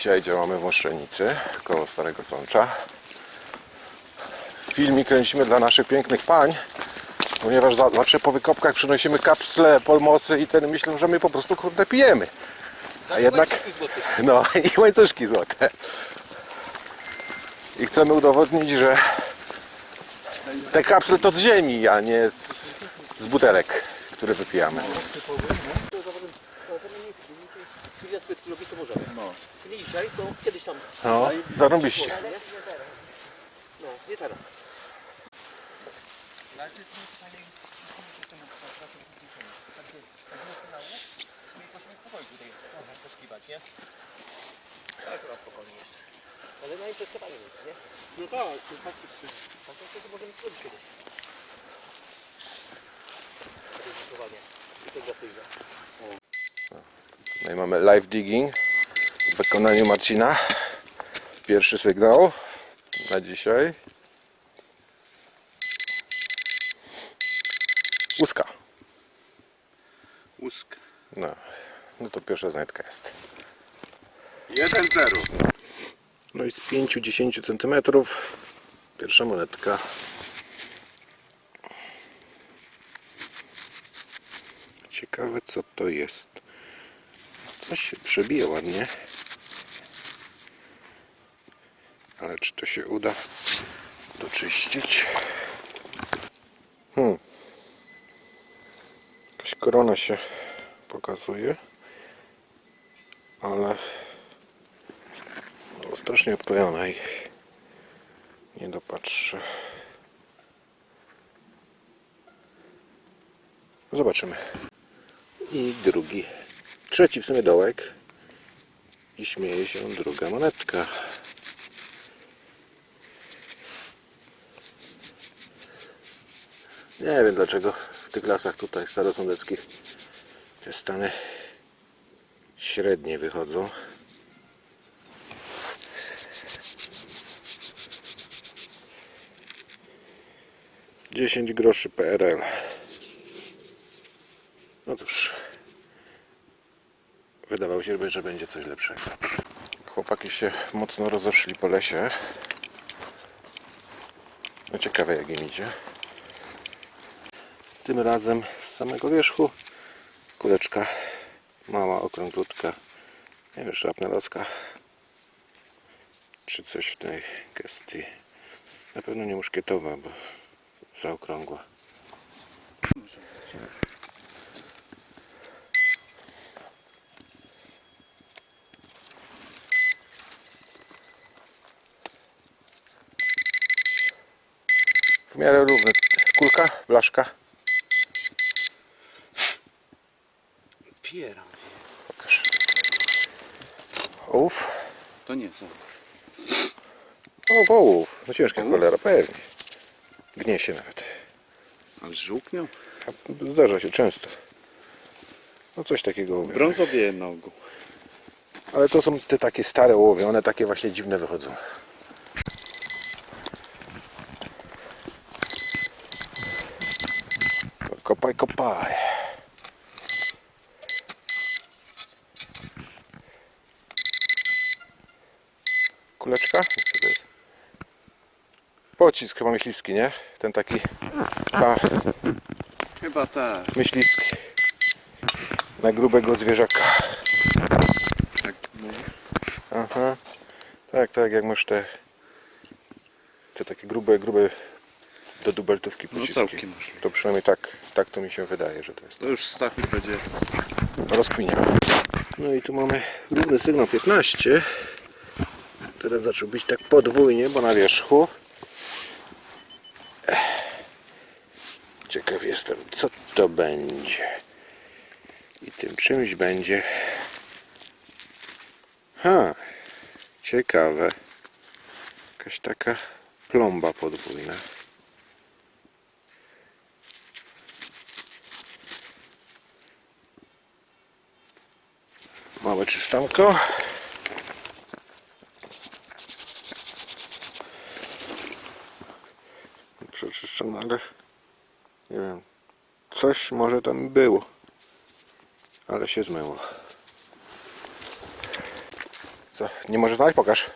Dzisiaj działamy w Moszczenicy, koło Starego Sącza. Filmik kręcimy dla naszych pięknych pań, ponieważ za, zawsze po wykopkach przynosimy kapsle, polmosy i ten myślą, że my po prostu kurde pijemy. A jednak... No i łańcuszki złote. I chcemy udowodnić, że te kapsle to z ziemi, a nie z, z butelek, które wypijamy. To możemy. No. Nie dzisiaj, to kiedyś tam. No, zarobiście. No, nie teraz. Tak, teraz spokojnie jeszcze. Ale na imprezowanie jest, nie? No tak, to faktycznie. Tak, to możemy zrobić kiedyś. Takie zachowanie integracyjne. No i mamy live digging w wykonaniu Marcina. Pierwszy sygnał na dzisiaj. Łuska. Łusk. No, no to pierwsza znajdka jest. 1-0. No i z 5-10 cm pierwsza monetka. Ciekawe co to jest. Coś się przebije ładnie. Ale czy to się uda doczyścić? Hmm. Jakaś korona się pokazuje. Ale no, strasznie odklejona i nie dopatrzę. Zobaczymy. I drugi, trzeci w sumie dołek. I śmieje się druga monetka. Nie wiem dlaczego w tych lasach tutaj starosądeckich te stany średnie wychodzą. Dziesięć groszy PRL. No cóż. Wydawało się, że będzie coś lepszego. Chłopaki się mocno rozeszli po lesie. No ciekawe jak im idzie. Tym razem z samego wierzchu kuleczka mała, okrąglutka. Nie wiem, szrapnelowska czy coś w tej gestii. Na pewno nie muszkietowa, bo zaokrągła. Miarę równy. Kulka, blaszka. Pieram. Pokaż. Ołów. To nie są. O, wołów. No ciężka cholera, pewnie. Gnie się nawet. Ale żółknią? A Zdarza się często. No coś takiego łowią. Brązowie na ogół. Ale to są te takie stare ołowie, one takie właśnie dziwne wychodzą. Kopaj, kopaj. Kuleczka? Co to jest? Pocisk chyba myśliwski, nie? Ten taki a, Chyba tak. myśliwski. Na grubego zwierzaka. Tak. Aha. Tak, tak, jak masz te te takie grube, grube do dubeltówki No pociski. możliwe. To przynajmniej tak, tak to mi się wydaje, że to jest To już Stachy będzie. rozkminia. No i tu mamy równy sygnał 15. Teraz zaczął być tak podwójnie, bo na wierzchu. Ciekaw jestem, co to będzie. I tym czymś będzie. Ha, ciekawe. Jakaś taka plomba podwójna. Małe czyszczanko. Przeczyszczone, ale. Coś może tam było. Ale się zmyło. Co? Nie możesz znaleźć? Pokaż.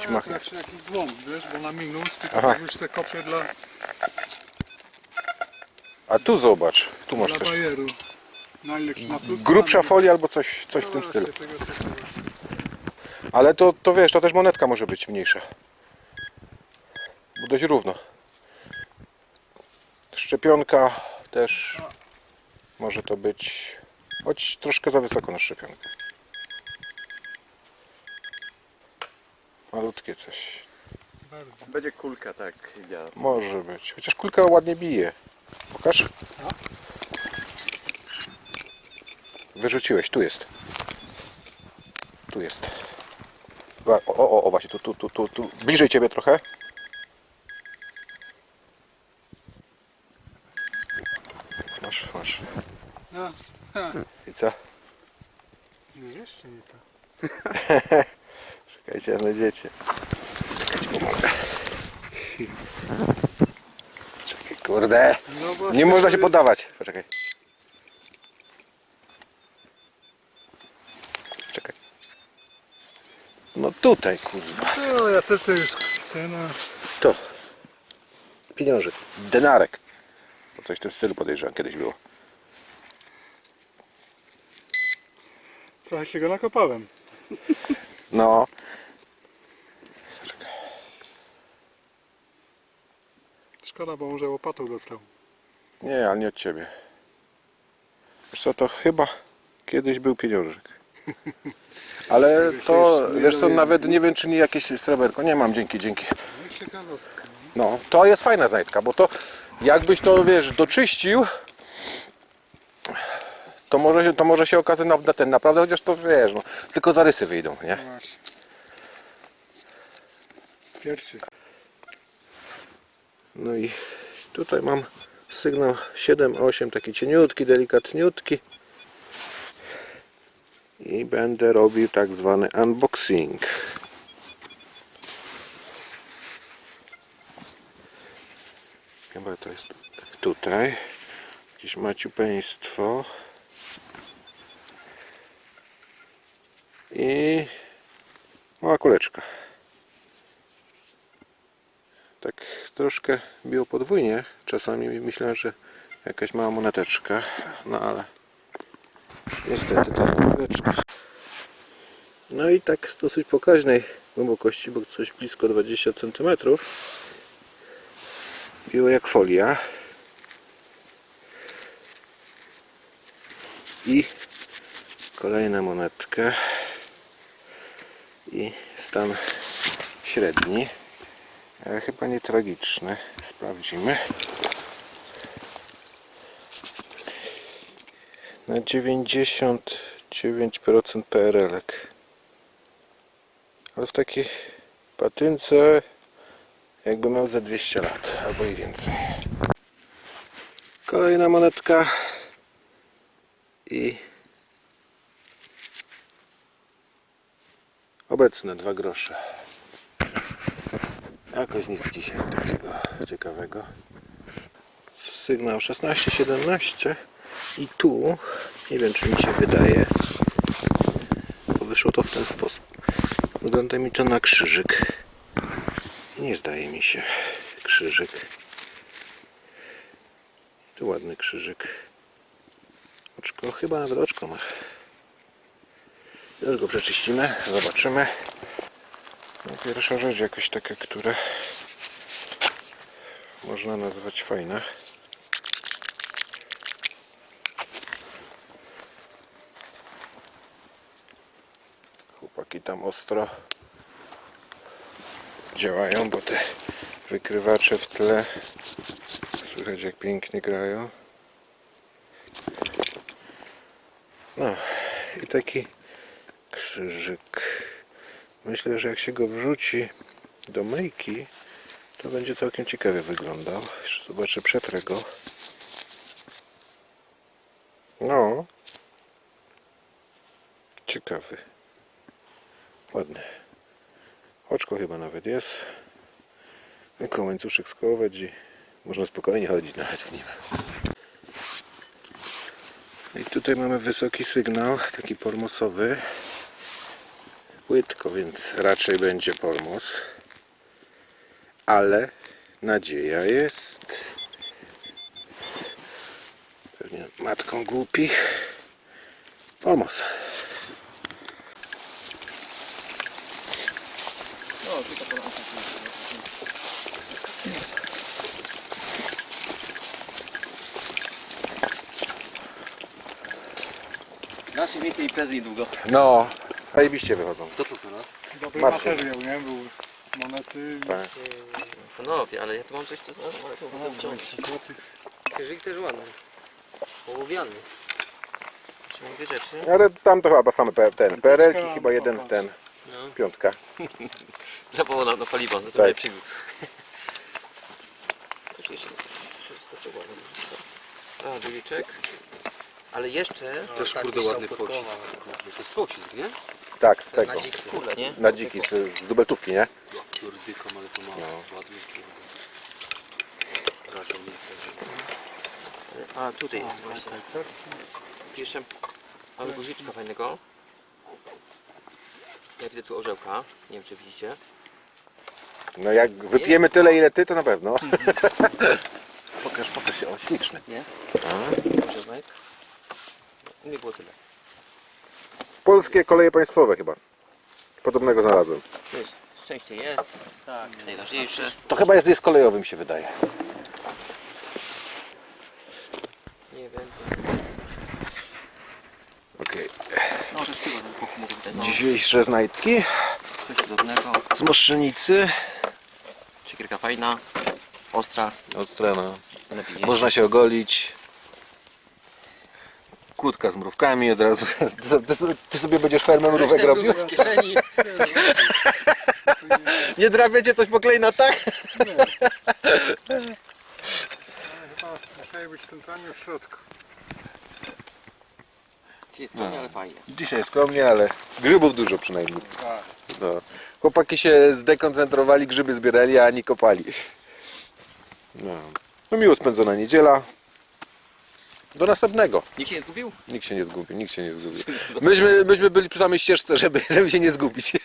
Ci machnę. znaczy jakiś złom, wiesz, bo na minus, tylko Aha. już se kopię dla, A tu zobacz. Tu masz dla też. bajeru. Najlepszy na plus. Grubsza folia albo coś, coś No w tym właśnie, stylu. Ale to, to wiesz, to też monetka może być mniejsza. Bo dość równo. Szczepionka też może to być. Choć troszkę za wysoko na szczepionkę. Malutkie coś. Bardzo. Będzie kulka, tak. Ja. Może być. Chociaż kulka ładnie bije. Pokaż. Wyrzuciłeś, tu jest. Tu jest. O, o, o, właśnie, tu, tu, tu, tu, tu. Bliżej ciebie trochę. Masz, masz. A, I co? no jeszcze nie to. Czekajcie, znajdziecie. Czekajcie, pomogę. Czekaj, kurde. No Nie można się jest- poddawać. Poczekaj. Czekaj. No tutaj, kurwa. No, ja też już ten, a, To. Pieniążek. Denarek. Coś w tym stylu podejrzewam kiedyś było. trochę się go nakopałem. No. Szkoda, bo może łopatą dostał. Nie, ale nie od ciebie. Wiesz co, to chyba kiedyś był pieniążek. Ale to, wiesz co, nawet nie wiem czy nie jakieś sreberko. Nie mam, dzięki, dzięki. Ciekawostka. No, to jest fajna znajdka, bo to jakbyś to, wiesz, doczyścił, to może, się- to może się okazać na, na ten naprawdę, chociaż to wiesz, no, tylko zarysy wyjdą, nie? Pierwszy. No i tutaj mam sygnał 7-8, taki cieniutki, delikatniutki. I będę robił tak zwany unboxing. Chyba to jest tutaj. Jakieś maciupeństwo. I mała kuleczka. Tak troszkę biło podwójnie. Czasami myślałem, że jakaś mała moneteczka. No ale niestety ta kuleczka. No i tak z dosyć pokaźnej głębokości, bo coś blisko 20 cm. Biło jak folia. I kolejna monetka. I stan średni. Ale chyba nie tragiczny. Sprawdzimy. Na 99% PRL-ek. Ale w takiej patynce jakby miał za 200 lat albo i więcej. Kolejna monetka i obecne dwa grosze. Jakoś nic dzisiaj takiego ciekawego. Sygnał 16-17 i tu, nie wiem czy mi się wydaje, bo wyszło to w ten sposób. Wygląda mi to na krzyżyk. Nie zdaje mi się krzyżyk. Tu ładny krzyżyk. Oczko, chyba nawet oczko ma. Już go przeczyścimy, zobaczymy. No, pierwsza rzecz jakaś taka, która można nazwać fajna. Chłopaki tam ostro działają, bo te wykrywacze w tle słychać jak pięknie grają. No i taki krzyżyk. Myślę, że jak się go wrzuci do myjki, to będzie całkiem ciekawie wyglądał. Zobaczę, przetrę go. No. Ciekawy. Ładny. Chyba nawet jest. Tylko łańcuszek skołować i można spokojnie chodzić nawet w nim. I tutaj mamy wysoki sygnał, taki pormosowy. płytko, więc raczej będzie polmos. Ale nadzieja jest. Pewnie matką głupich. Polmos. Nasze miejsce imprezy niedługo. No, zajebiście wychodzą. Kto to znalazł? Dobry Marcin. materiał, nie? Był monety Tak. Panowie, ale ja tu mam coś, co ale to mogę wciągnąć. 20 złotych. Krzyżyk też ładny. Ołowiany. Czy mówię rzeczy? Ale tam to chyba same ten. PRL-ki chyba jeden popatrz. ten. No. Piątka. Zapało na, na paliwo, no to Tak. mnie przywiózł. Tu jeszcze wszystko czego ładnie. A, duliczek. Ale jeszcze... Też kurde ładny pocisk. To jest pocisk, nie? Tak, z tego. Na dziki kule, nie? Na dziki z, z dubeltówki, nie? Kurdykam, ale to ma ładny kurde. Razią A, tutaj jest właśnie. Jeszcze mamy guziczka fajnego. Ja widzę tu orzełka. Nie wiem, czy widzicie. No jak wypijemy tyle ile ty, to na pewno. pokaż, pokaż się, o śliczny. Nie? Orzełek. U mnie było tyle. Polskie koleje państwowe chyba. Podobnego znalazłem. Jest, szczęście jest. Tak. Najważniejsze. To chyba jest, jest kolejowy mi się wydaje. Nie wiem. Okej. No, chyba ten wydać. No, Dzisiejsze znajdki coś cudownego. z Moszczenicy. Siekierka fajna. Ostra. Od strony. Lepiej Można się ogolić. Kłódka z mrówkami od razu. Ty sobie- Ty sobie będziesz fermę mrówek robił? w kieszeni. Nie drapiecie coś po klejnotach? Chyba musiały być centralnie w środku. Dzisiaj skromnie, ale fajnie. Dzisiaj skromnie, ale grzybów dużo przynajmniej. Tak. No. Chłopaki się zdekoncentrowali, grzyby zbierali, a ani kopali. No. no miło spędzona niedziela. Do następnego. Nikt się nie zgubił? Nikt się nie zgubił, nikt się nie zgubił. Myśmy, myśmy byli przy samej ścieżce, żeby, żeby się nie zgubić.